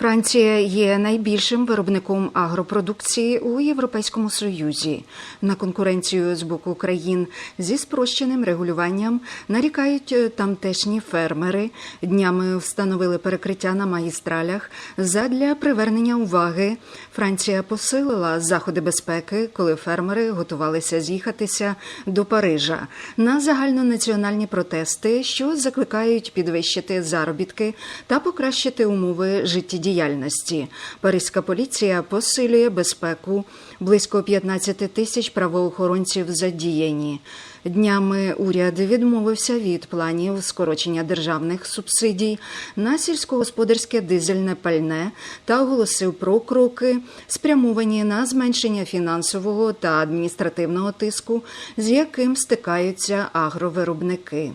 Франція є найбільшим виробником агропродукції у Європейському Союзі. На конкуренцію з боку країн зі спрощеним регулюванням нарікають е, тамтешні фермери. Днями встановили перекриття на магістралях задля привернення уваги. Франція посилила заходи безпеки, коли фермери готувалися з'їхатися до Парижа на загальнонаціональні протести, що закликають підвищити заробітки та покращити умови життєдіяльності. Паризька поліція посилює безпеку. Близько 15 тисяч правоохоронців задіяні. Днями уряд відмовився від планів скорочення державних субсидій на сільськогосподарське дизельне пальне та оголосив про кроки, спрямовані на зменшення фінансового та адміністративного тиску, з яким стикаються агровиробники.